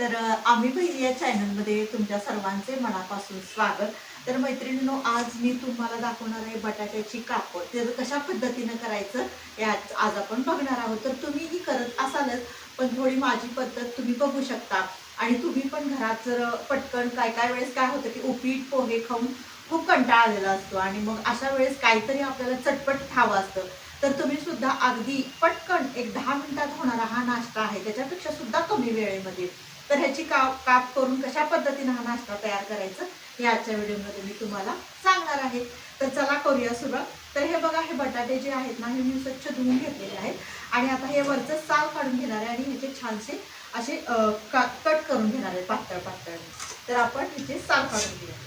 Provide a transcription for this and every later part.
तर आम्ही बहिणी या चॅनलमध्ये तुमच्या सर्वांचे मनापासून स्वागत. तर मैत्रिणींनो आज मी तुम्हाला दाखवणार आहे बटाट्याची कापड. त्याचं कशा पद्धतीनं करायचं याच आज आपण बघणार आहोत. तर तुम्हीही करत असालच पण थोडी माझी पद्धत तुम्ही बघू शकता. आणि तुम्ही पण घरात जर पटकन काय काय वेळेस काय होतं की उपीट पोहे खाऊन खूप कंटाळा आलेला असतो. आणि मग अशा वेळेस काहीतरी आपल्याला चटपट खावं असतं. तर तुम्ही सुद्धा अगदी पटकन एक दहा मिनिटात होणारा हा नाश्ता आहे. त्याच्यापेक्षा सुद्धा कमी वेळेमध्ये. तर ह्याची काप काप करून कशा पद्धतीनं हा नाश्ता तयार करायचं हे आजच्या व्हिडिओमध्ये मी तुम्हाला सांगणार आहे. तर चला करूया सुरुवात. तर हे बघा हे बटाटे जे आहेत ना हे मी स्वच्छ धुवून घेतलेले आहेत. आणि आता हे वरचं साल काढून घेणार आहे आणि ह्याचे छानसे असे कट करून घेणार आहे पातळ पातळ तर आपण ह्याचे साल काढून घेऊया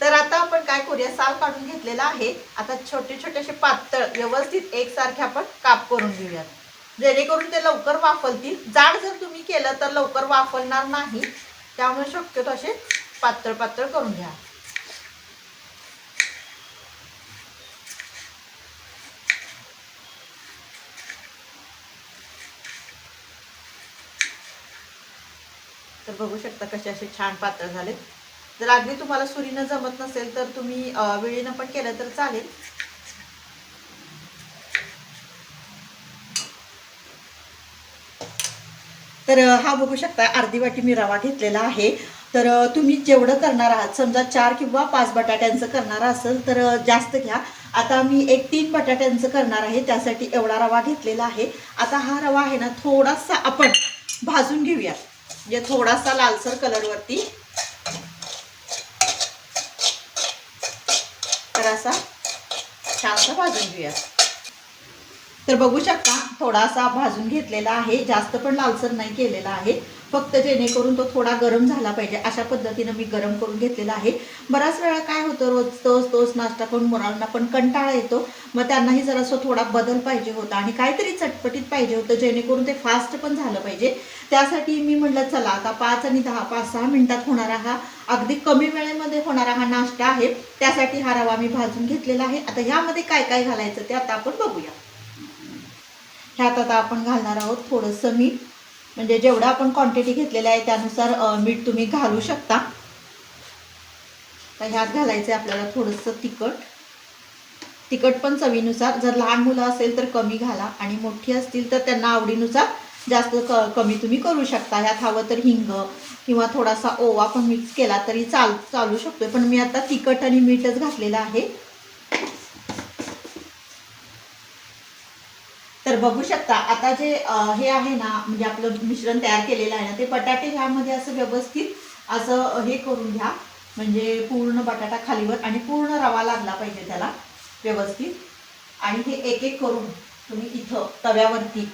तर आता आपण काय करूया साल काढून घेतलेला आहे. आता छोटे छोटे असे पातळ व्यवस्थित एकसारखे आपण काप करून घेऊयात. जेणेकरून ते लवकर वाफलतील. जाड जर तुम्ही केलं तर लवकर वाफलणार नाही. त्यामुळे शक्यतो असे पातळ पातळ करून घ्या. तर बघू शकता कसे असे छान पातळ झाले जर अगदी तुम्हाला सुरीनं जमत नसेल तर तुम्ही वेळीनं पण केलं तर चालेल. तर हा बघू शकता अर्धी वाटी मी रवा घेतलेला आहे. तर तुम्ही जेवढं करणार आहात समजा चार किंवा पाच बटाट्यांचं करणार असेल तर जास्त घ्या. आता मी एक तीन बटाट्यांचं करणार आहे त्यासाठी एवढा रवा घेतलेला आहे. आता हा रवा आहे ना थोडासा आपण भाजून घेऊया. म्हणजे थोडासा लालसर कलरवरती तर असा छानसा भाजून घेऊया तर बघू शकता थोडासा भाजून घेतलेला आहे जास्त पण लालसर नाही केलेला आहे. फक्त जेणेकरून तो थोडा गरम झाला पाहिजे अशा पद्धतीनं मी गरम करून घेतलेला आहे. बराच वेळा काय होतं रोज तोच तोच नाश्ता करून मुलांना पण कंटाळा येतो. मग त्यांनाही जरासं थोडा बदल पाहिजे होता आणि काहीतरी चटपटीत पाहिजे होतं जेणेकरून ते फास्ट पण झालं पाहिजे. त्यासाठी मी म्हटलं चला आता पाच आणि दहा पाच सहा मिनिटात होणारा हा अगदी कमी वेळेमध्ये होणारा हा नाश्ता आहे. त्यासाठी हा रवा मी भाजून घेतलेला आहे. आता ह्यामध्ये काय काय घालायचं ते आता आपण बघूया. ह्यात आता आपण घालणार आहोत थोडंसं मीठ. म्हणजे जेवढं आपण क्वांटिटी घेतलेलं आहे त्यानुसार मीठ तुम्ही घालू शकता. तर ह्यात घालायचं आहे आपल्याला थोडंसं तिखट. तिखट पण चवीनुसार जर लहान मुलं असेल तर कमी घाला आणि मोठी असतील तर त्यांना आवडीनुसार जास्त क कमी तुम्ही करू शकता. ह्यात हवं तर हिंग किंवा थोडासा ओवा पण मिक्स केला तरी चाल चालू शकतो पण मी आता तिखट आणि मीठच घातलेलं आहे. तर बघू शकता आता जे हे आहे ना म्हणजे आपलं मिश्रण तयार केलेलं आहे ना ते बटाटे ह्यामध्ये असं व्यवस्थित असं हे करून घ्या. म्हणजे पूर्ण बटाटा खालीवर आणि पूर्ण रवा लागला पाहिजे त्याला व्यवस्थित. आणि हे एक एक करून तुम्ही इथं तव्यावरती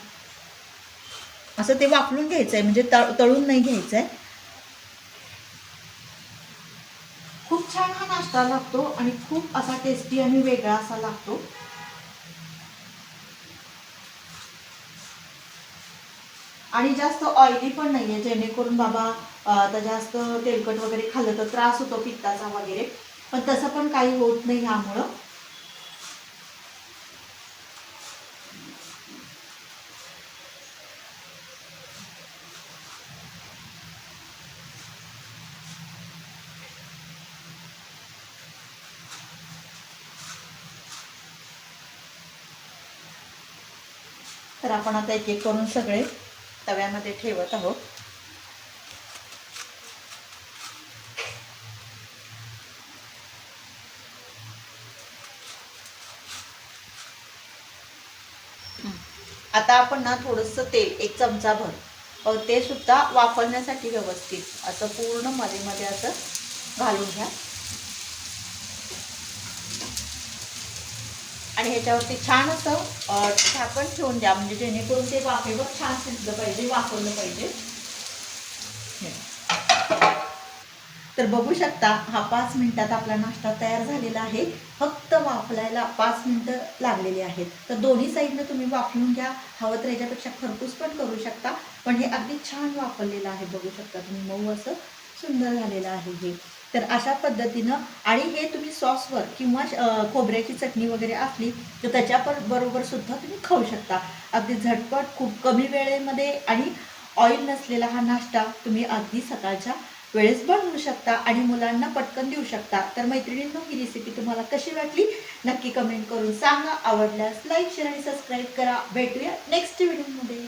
असं ते वापरून घ्यायचं आहे म्हणजे तळ तळून नाही घ्यायचं आहे खूप छान हा नाश्ता लागतो आणि खूप असा टेस्टी आणि वेगळा असा लागतो. आणि जास्त ऑइली पण नाही आहे जेणेकरून बाबा आता जास्त तेलकट वगैरे खाल्लं तर त्रास होतो पित्ताचा वगैरे. पण तसं पण काही होत नाही ह्यामुळं. तर आपण आता एक एक करून सगळे तव्यामध्ये ठेवत आहोत. आता आपण ना थोडंसं तेल एक चमचा भर. ते सुद्धा वापरण्यासाठी व्यवस्थित. असं पूर्णमध्ये मध्ये असं घालून घ्या. आणि ह्याच्यावरती छान असं छापण झाकण ठेवून द्या. म्हणजे जेणेकरून ते वाफेवर छान शिजलं पाहिजे वापरलं पाहिजे. तर बघू शकता हा पाच मिनिटात आपला नाश्ता तयार झालेला आहे. फक्त वाफलायला पाच मिनटं लागलेली आहेत. तर दोन्ही साईडनं तुम्ही वाफलून घ्या. हवं तर याच्यापेक्षा खरपूस पण करू शकता. पण हे अगदी छान वापरलेलं आहे बघू शकता तुम्ही. मऊ असं सुंदर झालेलं आहे हे. तर अशा पद्धतीनं आणि हे तुम्ही सॉसवर किंवा खोबऱ्याची चटणी वगैरे असली तर त्याच्या बरोबर सुद्धा तुम्ही खाऊ शकता. अगदी झटपट खूप कमी वेळेमध्ये आणि ऑइल नसलेला हा नाश्ता तुम्ही अगदी सकाळच्या वेळेस बनवू शकता आणि मुलांना पटकन देऊ शकता. तर मैत्रिणींनो ही रेसिपी तुम्हाला कशी वाटली? नक्की कमेंट करून सांगा. आवडल्यास लाईक शेअर आणि सबस्क्राईब करा. भेटूया नेक्स्ट व्हिडिओमध्ये